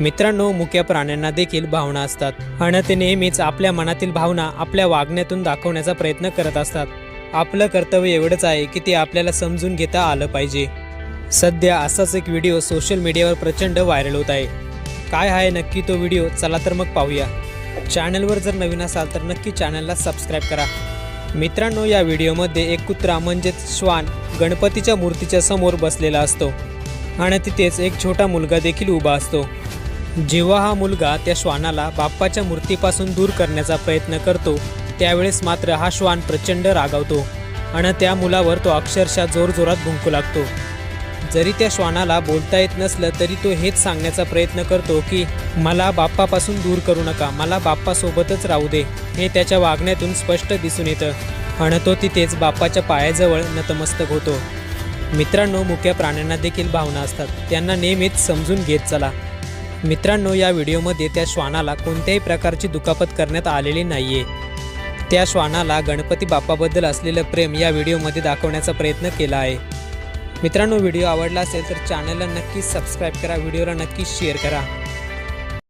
मित्रांनो मुक्या प्राण्यांना देखील भावना असतात आणि ते नेहमीच आपल्या मनातील भावना आपल्या वागण्यातून दाखवण्याचा प्रयत्न करत असतात. आपलं कर्तव्य एवढंच आहे की ते आपल्याला समजून घेता आलं पाहिजे. सध्या असाच एक व्हिडिओ सोशल मीडियावर प्रचंड व्हायरल होत आहे. काय आहे नक्की तो व्हिडिओ? चला तर मग पाहूया. चॅनलवर जर नवीन असाल तर नक्की चॅनलला सबस्क्राईब करा. मित्रांनो या व्हिडिओमध्ये एक कुत्रा म्हणजेच श्वान गणपतीच्या मूर्तीच्या समोर बसलेला असतो. आणि तिथेच एक छोटा मुलगा देखील उभा असतो. जेव्हा हा मुलगा त्या श्वानाला बाप्पाच्या मूर्तीपासून दूर करण्याचा प्रयत्न करतो त्यावेळेस मात्र हा श्वान प्रचंड रागावतो आणि त्या मुलावर तो अक्षरशः जोरजोरात भुंकू लागतो. जरी त्या श्वानाला बोलता येत नसलं तरी तो हेच सांगण्याचा प्रयत्न करतो की मला बाप्पापासून दूर करू नका मला बाप्पासोबतच राहू दे हे त्याच्या वागण्यातून स्पष्ट दिसून येतं आणि तो तिथेच बाप्पाच्या पायाजवळ नतमस्तक होतो. मित्रांनो मुक्या प्राण्यांना देखील भावना असतात. त्यांना नेहमीच समजून घेत चला. मित्रांनो या व्हिडिओमध्ये त्या श्वानाला कोणत्याही प्रकारची दुखापत करण्यात आलेली नाहीये. त्या श्वानाला गणपती बाप्पाबद्दल असलेलं प्रेम या व्हिडिओमध्ये दाखवण्याचा प्रयत्न केला आहे. मित्रांनो व्हिडिओ आवडला असेल तर चॅनलला नक्की सबस्क्राईब करा व्हिडिओला नक्की शेअर करा.